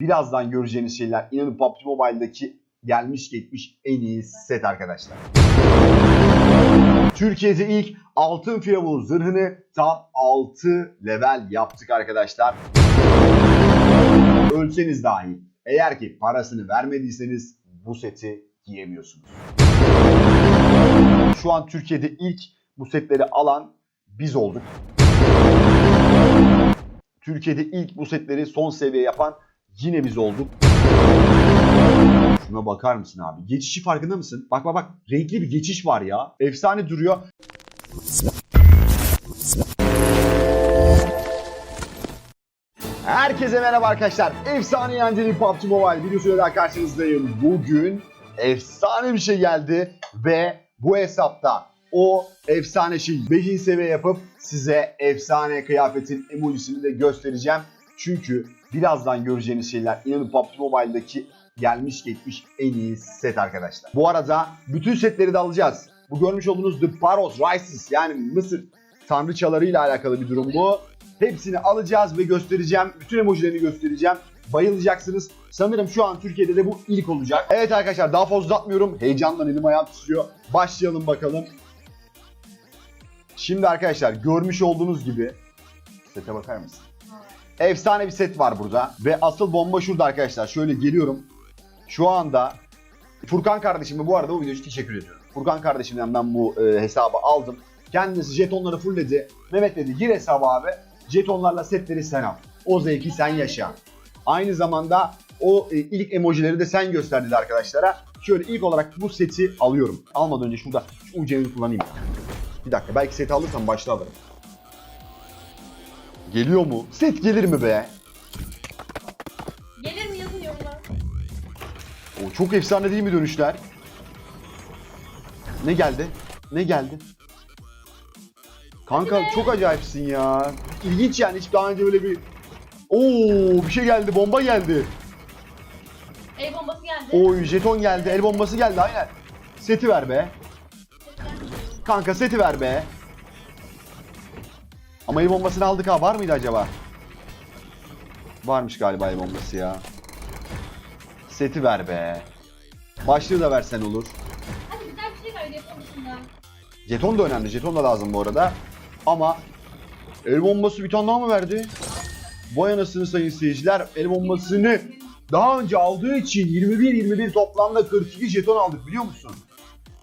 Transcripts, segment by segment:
Birazdan göreceğiniz şeyler inanın PUBG Mobile'daki gelmiş geçmiş en iyi set arkadaşlar. Türkiye'de ilk altın firavun zırhını tam 6 level yaptık arkadaşlar. Ölseniz dahi eğer ki parasını vermediyseniz bu seti giyemiyorsunuz. Şu an Türkiye'de ilk bu setleri alan biz olduk. Türkiye'de ilk bu setleri son seviye yapan yine biz olduk. Şuna bakar mısın abi? Geçişi farkında mısın? Bak bak bak. Renkli bir geçiş var ya. Efsane duruyor. Herkese merhaba arkadaşlar. Efsane eğlenceli PUBG Mobile videosuyla karşınızdayım. Bugün efsane bir şey geldi ve bu hesapta o efsane şeyi 5. seviye yapıp size efsane kıyafetin emojisini de göstereceğim. Çünkü birazdan göreceğiniz şeyler inanın PUBG Mobile'daki gelmiş geçmiş en iyi set arkadaşlar. Bu arada bütün setleri de alacağız. Bu görmüş olduğunuz The Paros Rises yani Mısır tanrıçalarıyla alakalı bir durum bu. Hepsini alacağız ve göstereceğim. Bütün emojilerini göstereceğim. Bayılacaksınız. Sanırım şu an Türkiye'de de bu ilk olacak. Evet arkadaşlar daha fazla uzatmıyorum. Heyecandan elim ayağım titriyor. Başlayalım bakalım. Şimdi arkadaşlar görmüş olduğunuz gibi sete bakar mısın? Efsane bir set var burada ve asıl bomba şurada arkadaşlar. Şöyle geliyorum. Şu anda Furkan kardeşime bu arada bu video için teşekkür ediyorum. Furkan kardeşimden ben bu e, hesabı aldım. Kendisi jetonları fullledi. Mehmet dedi gir hesaba abi. Jetonlarla setleri sen al. O zevki sen yaşa. Aynı zamanda o e, ilk emojileri de sen göster dedi arkadaşlara. Şöyle ilk olarak bu seti alıyorum. Almadan önce şurada şu UC'mi kullanayım. Bir dakika belki seti alırsam başta alırım. Geliyor mu? Set gelir mi be? Gelir mi yazın yorumlara. O çok efsane değil mi dönüşler? Ne geldi? Ne geldi? Kanka çok acayipsin ya. İlginç yani hiç daha önce böyle bir... Oo bir şey geldi bomba geldi. El bombası geldi. Oy jeton geldi el bombası geldi aynen. Seti ver be. Kanka seti ver be. Ama el bombasını aldık ha var mıydı acaba? Varmış galiba el bombası ya. Seti ver be. Başlığı da versen olur. Hadi güzel bir şey yapalım dışında. Jeton da önemli. Jeton da lazım bu arada. Ama el bombası bir tane daha mı verdi? Vay anasını sayın seyirciler. El bombasını daha önce aldığı için 21-21 toplamda 42 jeton aldık biliyor musun?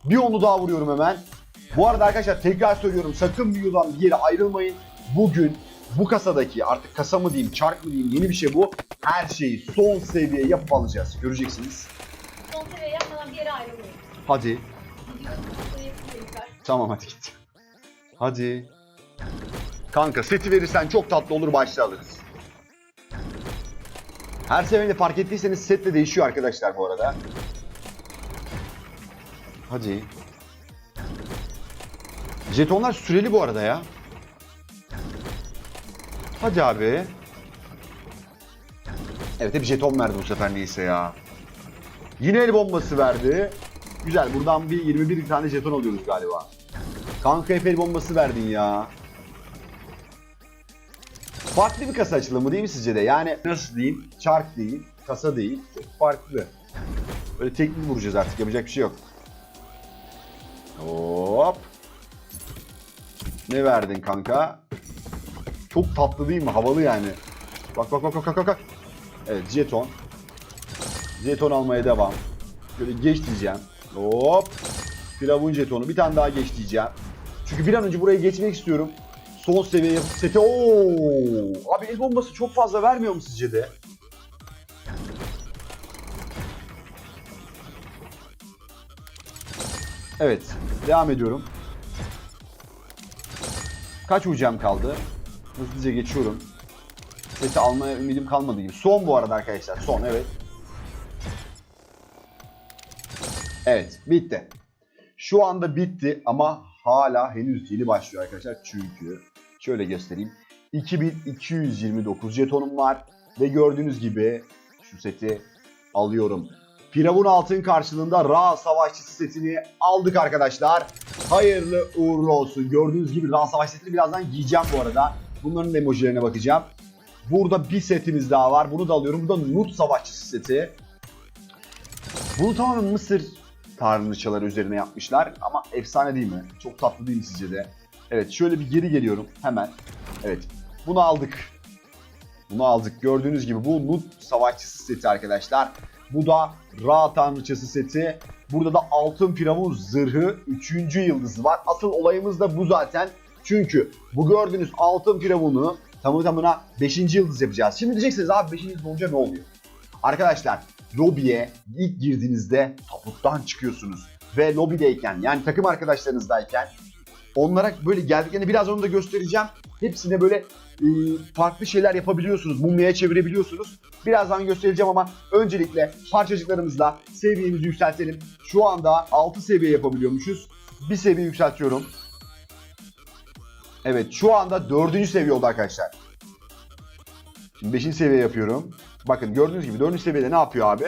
Bir onu daha vuruyorum hemen. Bu arada arkadaşlar tekrar söylüyorum sakın videodan bir yere ayrılmayın. Bugün bu kasadaki artık kasa mı diyeyim çark mı diyeyim yeni bir şey bu. Her şeyi son seviye yapıp alacağız. Göreceksiniz. Son seviye yapmadan bir yere ayrılmayın. Hadi. Tamam hadi git. Hadi. Kanka seti verirsen çok tatlı olur başta alırız. Her seferinde fark ettiyseniz set de değişiyor arkadaşlar bu arada. Hadi. Jetonlar süreli bu arada ya. Hadi abi. Evet hep jeton verdi bu sefer neyse ya. Yine el bombası verdi. Güzel buradan bir 21 tane jeton alıyoruz galiba. Kanka hep el bombası verdin ya. Farklı bir kasa açılımı değil mi sizce de? Yani nasıl diyeyim? Çark değil, kasa değil. Çok farklı. Böyle teknik vuracağız artık yapacak bir şey yok. Hop. Ne verdin kanka? Çok tatlı değil mi? Havalı yani. Bak bak bak bak bak bak. Evet jeton. Jeton almaya devam. Böyle geç diyeceğim. Hop. Firavun jetonu. Bir tane daha geç diyeceğim. Çünkü bir an önce buraya geçmek istiyorum. Son seviye sete. Oo! Abi el bombası çok fazla vermiyor mu sizce de? Evet. Devam ediyorum. Kaç ucam kaldı? Hızlıca geçiyorum. Seti almaya ümidim kalmadı gibi. Son bu arada arkadaşlar. Son evet. Evet bitti. Şu anda bitti ama hala henüz yeni başlıyor arkadaşlar. Çünkü şöyle göstereyim. 2229 jetonum var ve gördüğünüz gibi şu seti alıyorum. Firavun altın karşılığında Ra Savaşçısı setini aldık arkadaşlar. Hayırlı uğurlu olsun. Gördüğünüz gibi Ra Savaş setini birazdan giyeceğim bu arada. Bunların emojilerine bakacağım. Burada bir setimiz daha var. Bunu da alıyorum. Bu da Nut Savaşçısı seti. Bunu tamamen Mısır tanrıçaları üzerine yapmışlar. Ama efsane değil mi? Çok tatlı değil mi sizce de? Evet şöyle bir geri geliyorum hemen. Evet bunu aldık. Bunu aldık. Gördüğünüz gibi bu Nut Savaşçısı seti arkadaşlar. Bu da Ra Tanrıçası seti. Burada da Altın Firavun zırhı 3. yıldızı var. Asıl olayımız da bu zaten. Çünkü bu gördüğünüz Altın Firavun'u tamı tamına 5. yıldız yapacağız. Şimdi diyeceksiniz abi 5. yıldız olunca ne oluyor? Arkadaşlar lobiye ilk girdiğinizde tabuttan çıkıyorsunuz. Ve lobideyken yani takım arkadaşlarınızdayken onlara böyle geldiklerini biraz onu da göstereceğim. Hepsine böyle e, farklı şeyler yapabiliyorsunuz. Mumyaya çevirebiliyorsunuz. Birazdan göstereceğim ama öncelikle parçacıklarımızla seviyemizi yükseltelim. Şu anda 6 seviye yapabiliyormuşuz. Bir seviye yükseltiyorum. Evet şu anda 4. seviye oldu arkadaşlar. Şimdi 5. seviye yapıyorum. Bakın gördüğünüz gibi 4. seviyede ne yapıyor abi?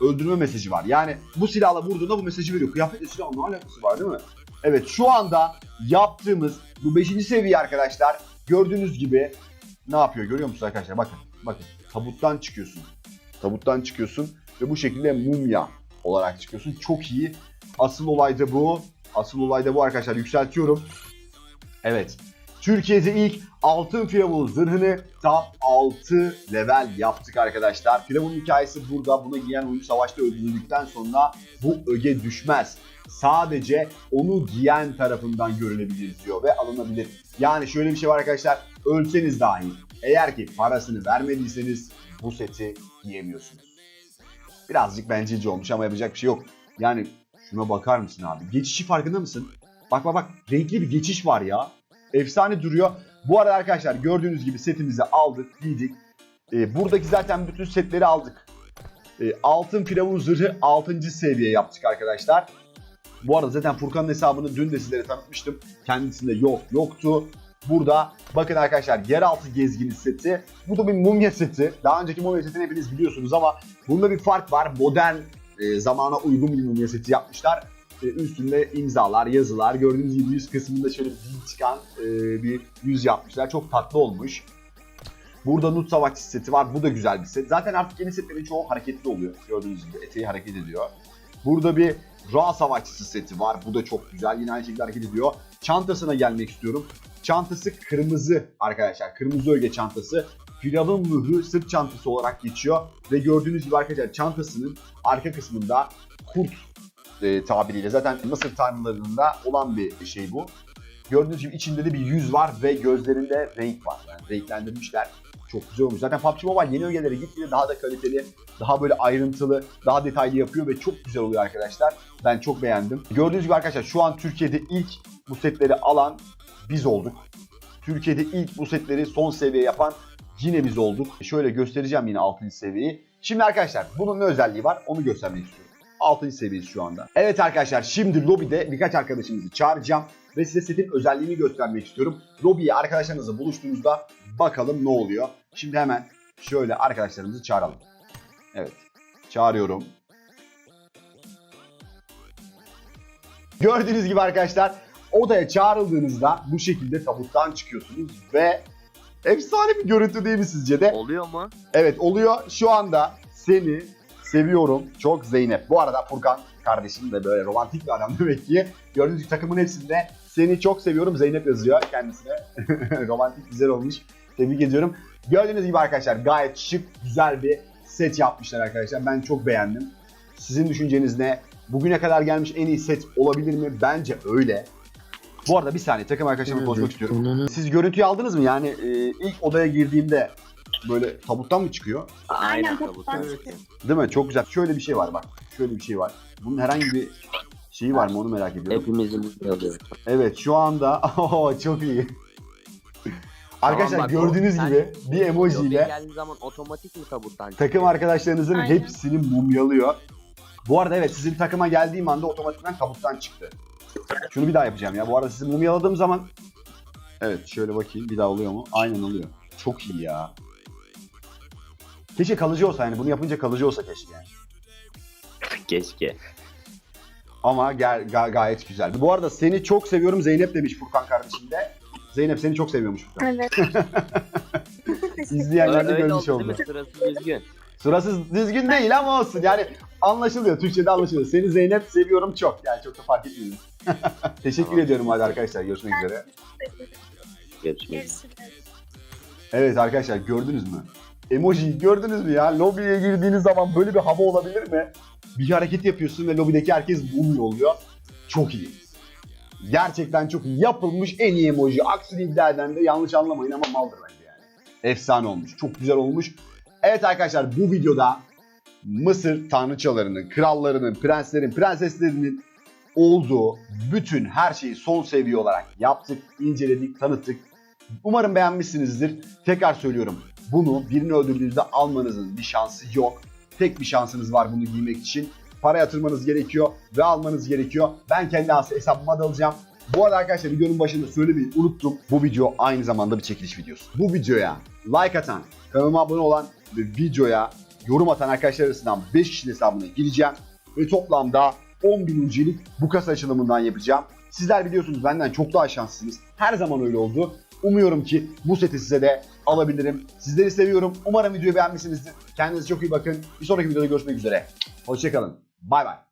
Öldürme mesajı var. Yani bu silahla vurduğunda bu mesajı veriyor. Kıyafetle silahın ne alakası var değil mi? Evet şu anda yaptığımız bu 5. seviye arkadaşlar gördüğünüz gibi ne yapıyor görüyor musunuz arkadaşlar? Bakın bakın tabuttan çıkıyorsun. Tabuttan çıkıyorsun ve bu şekilde mumya olarak çıkıyorsun. Çok iyi. Asıl olay da bu. Asıl olay da bu arkadaşlar. Yükseltiyorum. Evet. Türkiye'de ilk altın firavun zırhını tam 6 level yaptık arkadaşlar. Firavun hikayesi burada. Bunu giyen oyuncu savaşta öldürüldükten sonra bu öge düşmez. Sadece onu giyen tarafından görülebilir diyor ve alınabilir. Yani şöyle bir şey var arkadaşlar. Ölseniz dahi eğer ki parasını vermediyseniz bu seti giyemiyorsunuz. Birazcık bencilce olmuş ama yapacak bir şey yok. Yani şuna bakar mısın abi? Geçişi farkında mısın? Bak bak bak renkli bir geçiş var ya. Efsane duruyor. Bu arada arkadaşlar gördüğünüz gibi setimizi aldık, giydik. Ee, buradaki zaten bütün setleri aldık. Ee, altın firavun zırhı 6. seviye yaptık arkadaşlar. Bu arada zaten Furkan'ın hesabını dün de sizlere tanıtmıştım. Kendisinde yok yoktu. Burada bakın arkadaşlar yeraltı gezgini seti. Bu da bir mumya seti. Daha önceki mumya setini hepiniz biliyorsunuz ama bunda bir fark var. Modern e, zamana uygun bir mumya seti yapmışlar. E, üstünde imzalar, yazılar. Gördüğünüz gibi yüz kısmında şöyle bir çıkan e, bir yüz yapmışlar. Çok tatlı olmuş. Burada Nut Savaşçı seti var. Bu da güzel bir set. Zaten artık yeni setlerin çoğu hareketli oluyor. Gördüğünüz gibi eteği hareket ediyor. Burada bir Ra Savaşçısı seti var. Bu da çok güzel. Yine aynı şekilde hareket ediyor. Çantasına gelmek istiyorum. Çantası kırmızı arkadaşlar. Kırmızı öge çantası. Firavun mührü sırt çantası olarak geçiyor. Ve gördüğünüz gibi arkadaşlar çantasının arka kısmında kurt e, tabiriyle zaten Mısır tanrılarında olan bir şey bu. Gördüğünüz gibi içinde de bir yüz var ve gözlerinde renk var. Yani renklendirmişler. Çok güzel olmuş. Zaten PUBG Mobile yeni ögeleri gitgide daha da kaliteli, daha böyle ayrıntılı, daha detaylı yapıyor ve çok güzel oluyor arkadaşlar. Ben çok beğendim. Gördüğünüz gibi arkadaşlar şu an Türkiye'de ilk bu setleri alan biz olduk. Türkiye'de ilk bu setleri son seviye yapan yine biz olduk. Şöyle göstereceğim yine 6. seviyeyi. Şimdi arkadaşlar bunun ne özelliği var onu göstermek istiyorum. 6. seviyesi şu anda. Evet arkadaşlar şimdi lobide birkaç arkadaşımızı çağıracağım ve size setin özelliğini göstermek istiyorum. Lobiye arkadaşlarınızla buluştuğunuzda bakalım ne oluyor. Şimdi hemen şöyle arkadaşlarımızı çağıralım. Evet. Çağırıyorum. Gördüğünüz gibi arkadaşlar odaya çağrıldığınızda bu şekilde tabuttan çıkıyorsunuz ve efsane bir görüntü değil mi sizce de? Oluyor mu? Evet oluyor. Şu anda seni seviyorum. Çok Zeynep. Bu arada Furkan kardeşim de böyle romantik bir adam demek ki. Gördüğünüz gibi takımın hepsinde seni çok seviyorum Zeynep yazıyor kendisine. romantik güzel olmuş. Tebrik ediyorum. Gördüğünüz gibi arkadaşlar gayet şık, güzel bir set yapmışlar arkadaşlar. Ben çok beğendim. Sizin düşünceniz ne? Bugüne kadar gelmiş en iyi set olabilir mi? Bence öyle. Bu arada bir saniye takım arkadaşlarımla konuşmak istiyorum. Siz görüntüyü aldınız mı? Yani e, ilk odaya girdiğimde böyle tabuttan mı çıkıyor? Aynen, tabuttan tabuttan çıkıyor. Değil mi? Çok güzel. Şöyle bir şey var bak. Şöyle bir şey var. Bunun herhangi bir şeyi var mı onu merak ediyorum. Hepimizin alıyor. Evet şu anda Oo, çok iyi. Arkadaşlar Tamam bak, gördüğünüz o- gibi sen- bir emojiyle geldiği zaman otomatik mi tabuttan takım arkadaşlarınızın Aynen. hepsini mumyalıyor. Bu arada evet sizin takıma geldiğim anda otomatikman tabuttan çıktı. Şunu bir daha yapacağım ya. Bu arada sizi mumyaladığım zaman Evet şöyle bakayım bir daha oluyor mu? Aynen oluyor. Çok iyi ya. Keşke kalıcı olsa yani bunu yapınca kalıcı olsa keşke yani. Keşke. Ama ga- ga- gayet güzel. Bu arada seni çok seviyorum Zeynep demiş Furkan kardeşim de. Zeynep seni çok seviyormuş Furkan. Evet. İzleyenler de görmüş oldu değil oldu. mi? Sırası düzgün. Sırası düzgün değil ama olsun. Yani anlaşılıyor. Türkçe'de anlaşılıyor. Seni Zeynep seviyorum çok. Yani çok da fark etmiyor. Teşekkür Tamam. ediyorum hadi arkadaşlar. Görüşmek üzere. Görüşmek üzere. Evet arkadaşlar gördünüz mü? Emoji gördünüz mü ya? Lobiye girdiğiniz zaman böyle bir hava olabilir mi? Bir hareket yapıyorsun ve lobideki herkes bunu oluyor. Çok iyi. Gerçekten çok iyi. Yapılmış en iyi emoji. Aksini iddia de yanlış anlamayın ama maldır bence yani. Efsane olmuş. Çok güzel olmuş. Evet arkadaşlar bu videoda Mısır tanrıçalarının, krallarının, prenslerin, prenseslerinin olduğu bütün her şeyi son seviye olarak yaptık, inceledik, tanıttık. Umarım beğenmişsinizdir. Tekrar söylüyorum. Bunu birini öldürdüğünüzde almanızın bir şansı yok. Tek bir şansınız var bunu giymek için. Para yatırmanız gerekiyor ve almanız gerekiyor. Ben kendi hesabıma da alacağım. Bu arada arkadaşlar videonun başında söylemeyi unuttum. Bu video aynı zamanda bir çekiliş videosu. Bu videoya like atan, kanalıma abone olan ve videoya yorum atan arkadaşlar arasından 5 kişinin hesabına gireceğim. Ve toplamda 10 bin UC'lik bu kasa açılımından yapacağım. Sizler biliyorsunuz benden çok daha şanslısınız. Her zaman öyle oldu. Umuyorum ki bu seti size de alabilirim. Sizleri seviyorum. Umarım videoyu beğenmişsinizdir. Kendinize çok iyi bakın. Bir sonraki videoda görüşmek üzere. Hoşçakalın. Bay bay.